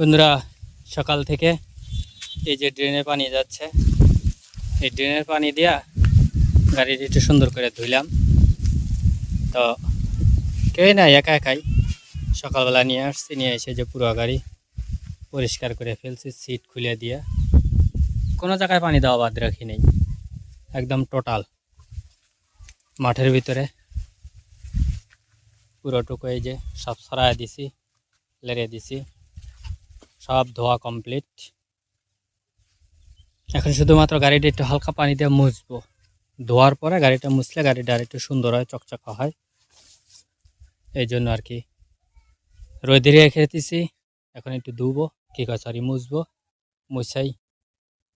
বন্ধুরা, সকাল থেকে এই যে ড্রেনের পানি যাচ্ছে, এই ড্রেনের পানি দিয়া গাড়িটি একটু সুন্দর করে ধুইলাম। তো কেউই না একা একাই সকালবেলা নিয়ে আসছি, নিয়ে এসে যে পুরো গাড়ি পরিষ্কার করে ফেলছি, সিট খুলে দিয়ে। কোনো জায়গায় পানি দেওয়া বাদ রাখি নেই, একদম টোটাল মাঠের ভিতরে পুরোটুকু এই যে সব সরাই দিছি লেড়ে দিছি। সব ধোয়া কমপ্লিট এখন শুধুমাত্র গাড়িটা একটু হালকা পানি দিয়ে মুছবো। ধোয়ার পরে গাড়িটা মুছলে গাড়িটা আর একটু সুন্দর হয়, চকচকা হয়। এই জন্য আর কি। রোদে রেখে দিছি এখন একটু ধুবো, কি কয় সরি মুছবো, মুছাই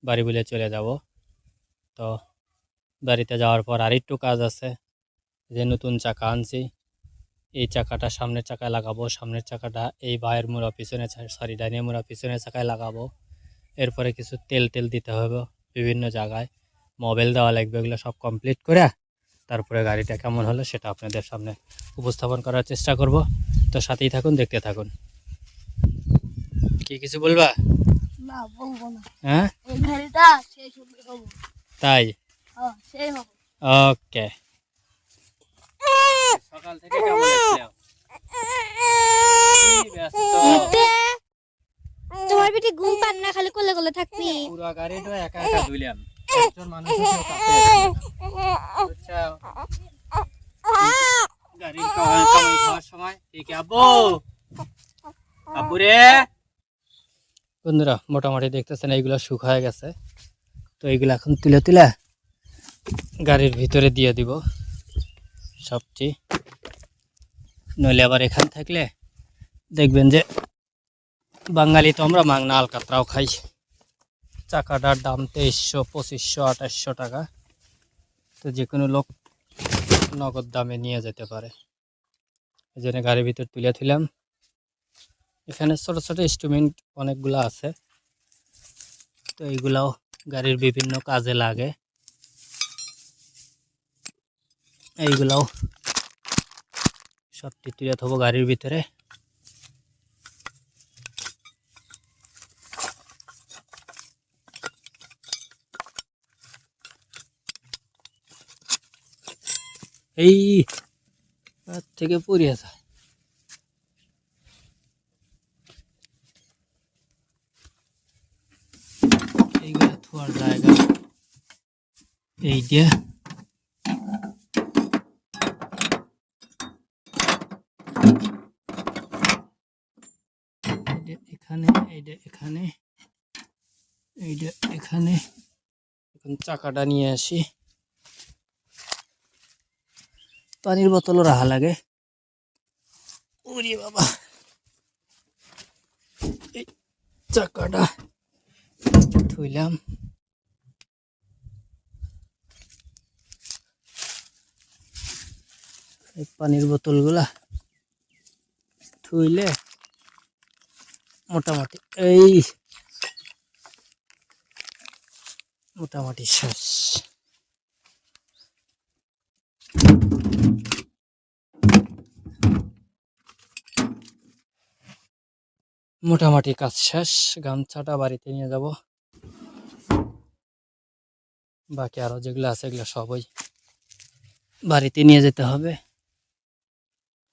বাড়ি বলে চলে যাব। তো বাড়িতে যাওয়ার পর আর একটু কাজ আছে, যে নতুন চাকা আনছি। এই চাকাটা সামনের চাকায় লাগাবো সামনের চাকাটা এই বায়ের মুড়া পিছনে সরি ডাইনের মুড়া পিছনে চাকায় লাগাবো। এরপরে কিছু তেল টেল দিতে হবে বিভিন্ন জায়গায়। মোবাইল দেওয়া লাগবে এগুলো সব কমপ্লিট করে তারপরে গাড়িটা কেমন হলো সেটা আপনাদের সামনে উপস্থাপন করার চেষ্টা করব। তো সাথেই থাকুন দেখতে থাকুন। কি কিছু বলবা? না বলব না। হ্যাঁ? এই গাড়িটা সেই সুন্দর তাই? হ্যাঁ সেই হব। ওকে সকাল থেকে কেমন তোমার বেটি ঘুম পান না খালি কোলে কোলে থাকবি। পুরো গাড়িটা একা একা ধুইলাম। একজন মানুষ কামাই কামাই খাওয়ার সময় ঠিক আব্বু আব্বু রে বন্ধুরা মোটামুটি দেখতেছেন এইগুলো শুকায় গেছে। তো এইগুলো এখন তুলে তুলে গাড়ির ভিতরে দিয়ে দিব। সবটি নইলে আবার এখান থাকলে দেখবেন যে বাঙালি তো আমরা মাংনা আলকাতরাও খাই। চাকাটার দাম তেইশশো, পঁচিশশো, আঠাশশো টাকা। তো যে কোনো লোক নগদ দামে নিয়ে যেতে পারে। এই জন্য গাড়ির ভিতর তুলে তুলাম এখানে ছোট ছোট ইনস্ট্রুমেন্ট অনেকগুলো আছে। তো এইগুলাও গাড়ির বিভিন্ন কাজে লাগে। এইগুলাও সবটি তুলে থবো গাড়ির ভিতরে। এই হাত থেকে পড়িয়ে যায় এইগুলো জায়গা। এই দিয়ে এখানে এখানে। এখন চাকাটা নিয়ে আসি। পানির বোতলও রাখা লাগে। ওরে বাবা। চাকাটা থুইলাম এই পানির বোতলগুলা থুইলে মোটামুটি এই মোটামুটি শেষ। মোটামুটি কাজ শেষ, গামছাটা বাড়িতে নিয়ে যাব। বাকি আরও যেগুলো আছে এগুলো সবই বাড়িতে নিয়ে যেতে হবে।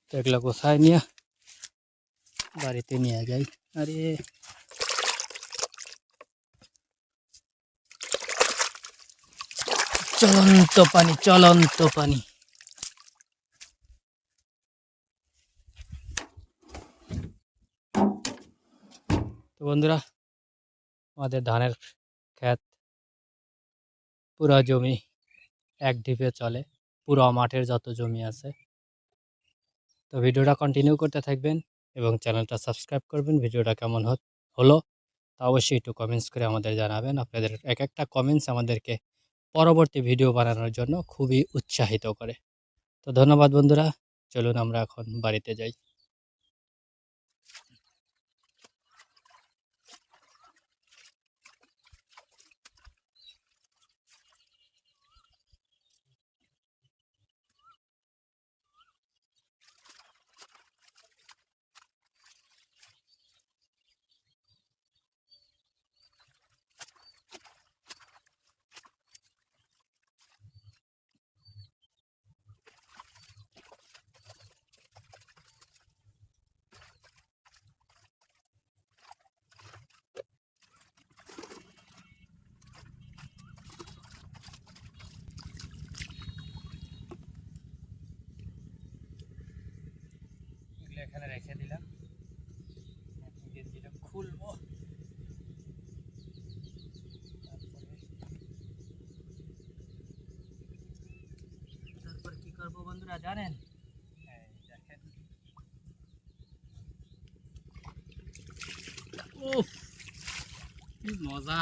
তো এগুলো গোছায় নিয়ে বাড়িতে নিয়ে যাই। আরে! চলন্ত পানি চলন্ত পানি। তো বন্ধুরা, আমাদের ধানের ক্ষেত পুরো জমি এক ঢিপে চলে, পুরো মাঠের যত জমি আছে। তো ভিডিওটা কন্টিনিউ করতে থাকবেন এবং চ্যানেলটা সাবস্ক্রাইব করবেন। ভিডিওটা কেমন হলো তা অবশ্যই একটু কমেন্টস করে আমাদের জানাবেন। আপনাদের এক একটা কমেন্টস আমাদেরকে পরবর্তী ভিডিও বানানোর জন্য খুবই উৎসাহিত করে। তো ধন্যবাদ বন্ধুরা, চলুন আমরা এখন বাড়িতে যাই। এখানে রেখে দিলাম। খুলবো। তারপর কি করব বন্ধুরা জানেন? উফ মজা।